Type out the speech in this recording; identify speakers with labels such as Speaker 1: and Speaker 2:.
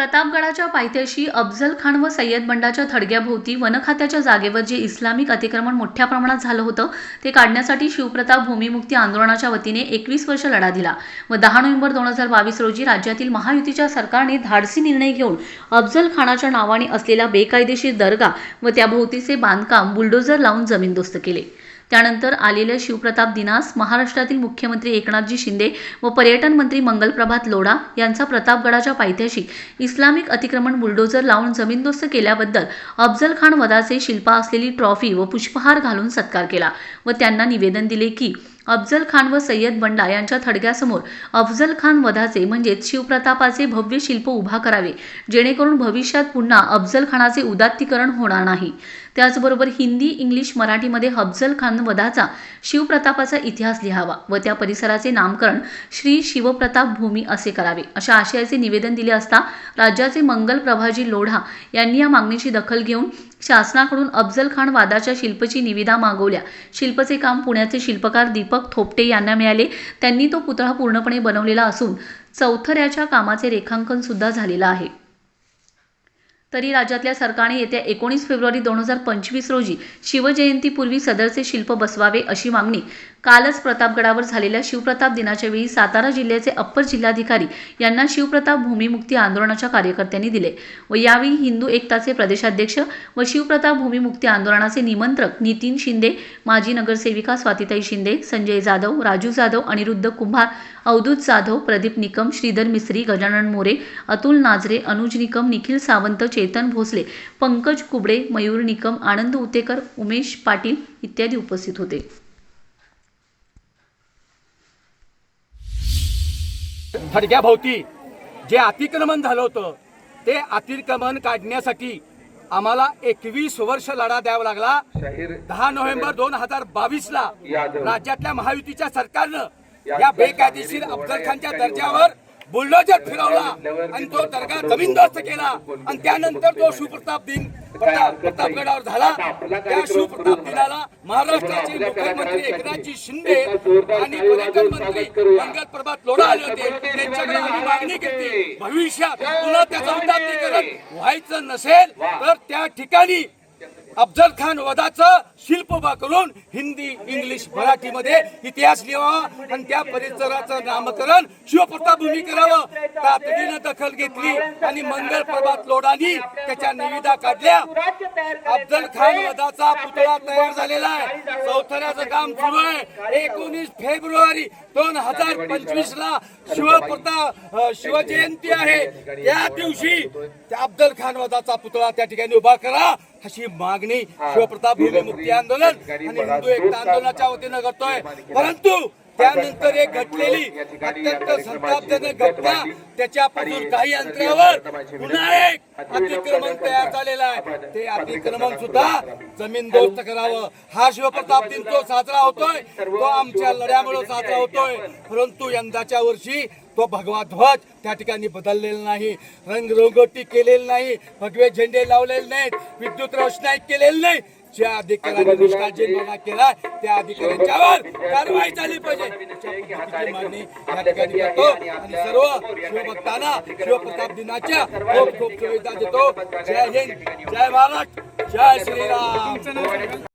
Speaker 1: प्रतापगडाच्या पायथ्याशी अफजल खान व सय्यद बंडाच्या थडग्याभोवती वनखात्याच्या जागेवर जे इस्लामिक अतिक्रमण मोठ्या प्रमाणात झालं होतं ते काढण्यासाठी शिवप्रताप भूमिमुक्ती आंदोलनाच्या वतीने एकवीस वर्ष लढा दिला व दहा नोव्हेंबर दोन हजार बावीस रोजी राज्यातील महायुतीच्या सरकारने धाडसी निर्णय घेऊन अफजल खानाच्या नावाने असलेला बेकायदेशीर दर्गा व त्याभोवतीचे बांधकाम बुलडोझर लावून जमीनदोस्त केले. त्यानंतर आलेल्या शिवप्रताप दिनास महाराष्ट्रातील मुख्यमंत्री एकनाथजी शिंदे व पर्यटन मंत्री मंगलप्रभात लोढा यांचा प्रतापगडाच्या पायथ्याशी इस्लामिक अतिक्रमण बुलडोझर लावून जमीनदोस्त केल्याबद्दल अफजल खान वदाचे शिल्पा असलेली ट्रॉफी व पुष्पहार घालून सत्कार केला व त्यांना निवेदन दिले की अफजल खान व सय्यद बंडा यांच्या थडग्यासमोर अफजल खान वधाचे म्हणजेच शिवप्रतापाचे भव्य शिल्प उभा करावे जेणेकरून भविष्यात पुन्हा अफजल खानाचे उदात्तीकरण होणार नाही. त्याचबरोबर हिंदी इंग्लिश मराठीमध्ये अफजल खान वधाचा शिवप्रतापाचा इतिहास लिहावा व त्या परिसराचे नामकरण श्री शिवप्रताप भूमी असे करावे अशा आशयाचे निवेदन दिले असता राज्याचे मंगल प्रभाजी लोढा यांनी या मागणीची दखल घेऊन शासनाकडून अफजल खान वादाच्या शिल्पची निविदा मागवल्या. शिल्पचे काम पुण्याचे शिल्पकार दीपक थोपटे यांना मिळाले. त्यांनी तो पुतळा पूर्णपणे बनवलेला असून चौथऱ्याच्या कामाचे रेखांकन सुद्धा झालेलं आहे. तरी राज्यातल्या सरकारने येत्या एकोणीस फेब्रुवारी दोन हजार पंचवीस रोजी शिवजयंतीपूर्वी सदरचे शिल्प बसवावे अशी मागणी कालच प्रतापगडावर झालेल्या शिवप्रताप दिनाच्या वेळी सातारा जिल्ह्याचे अप्पर जिल्हाधिकारी यांना शिवप्रताप भूमिमुक्ती आंदोलनाच्या कार्यकर्त्यांनी दिले व यावेळी हिंदू एकताचे प्रदेशाध्यक्ष व शिवप्रताप भूमिमुक्ती आंदोलनाचे निमंत्रक नितीन शिंदे माजी नगरसेविका स्वातिताई शिंदे संजय जाधव राजू जाधव अनिरुद्ध कुंभार अवधूत जाधव प्रदीप निकम श्रीधर मिस्त्री गजानन मोरे अतुल नाझरे अनुज निकम निखिल सावंत चेतन भोसले पंकज कुबडे मयूर निकम आनंद उतेकर उमेश पाटील इत्यादी उपस्थित होते.
Speaker 2: थडग्याभोवती जे अतिक्रमण झालं होतं ते अतिक्रमण काढण्यासाठी आम्हाला एकवीस वर्ष लढा द्यावा लागला. दहा नोव्हेंबर दोन हजार बावीस ला राज्यातल्या महायुतीच्या सरकारनं या बेकायदेशीर अफजल खानच्या दर्जावर बुलडोजर फिरवला आणि तो दर्गा जमीनदोस्त केला. आणि त्यानंतर तो शिवप्रताप दिन प्रताप प्रतापगडावर झाला. त्या शिवप्रताप दिनाला महाराष्ट्राचे मुख्यमंत्री एकनाथजी शिंदे आणि पर्यटन मंत्री मंगल प्रभात लोढा आले होते. त्यांच्याकडे आम्ही मागणी केली. भविष्यात पुन्हा त्याचं उदात्तीकरण व्हायचं नसेल तर त्या ठिकाणी अफजल खान वधाचं शिल्प उभा करून हिंदी इंग्लिश मराठीमध्ये इतिहास लिहावा आणि त्या परिसराचं नामकरण शिवप्रताप भूमी करावं. तातडीनं दखल घेतली आणि मंगल प्रभात लोडानी त्याच्या निविदा काढल्या. अफजल खान वधाचा पुतळा तयार झालेला आहे. चौथऱ्याचं काम सुरू आहे. एकोणीस फेब्रुवारी दोन हजार पंचवीस ला शिवप्रताप शिवजयंती आहे. त्या दिवशी अफजल खान वधाचा पुतळा त्या ठिकाणी उभा करा. अशी मागणी शिवप्रताप भूमी मुक्ती आंदोलन आणि हिंदू एकता आंदोलनाच्या वतीनं करतोय. परंतु त्यानंतर एक घडलेली अत्यंत संतापजनक घटना त्याच्यापासून काही अंतरावर पुन्हा एक अतिक्रमण तयार झालेलं आहे. ते अतिक्रमण सुद्धा जमीनदोस्त करावं. हा शिवप्रताप दिन तो साजरा होतोय. तो आमच्या लढ्यामुळे साजरा होतोय. परंतु यंदाच्या वर्षी तो भगवा ध्वज त्या ठिकाणी बदललेला नाही. रंगरंगोटी केलेली नाही. भगवे झेंडे लावलेले नाहीत. विद्युत रोषणाई केलेली नाही. ज्या अधिकाऱ्यांनी निष्काळजीपणा केला त्या अधिकाऱ्यांच्यावर कारवाई झाली पाहिजे. अशा मागणी या ठिकाणी करतो आणि सर्व शिवभक्तांना शिवप्रताप दिनाच्या खूप खूप शुभेच्छा देतो. जय हिंद जय भारत जय श्रीराम.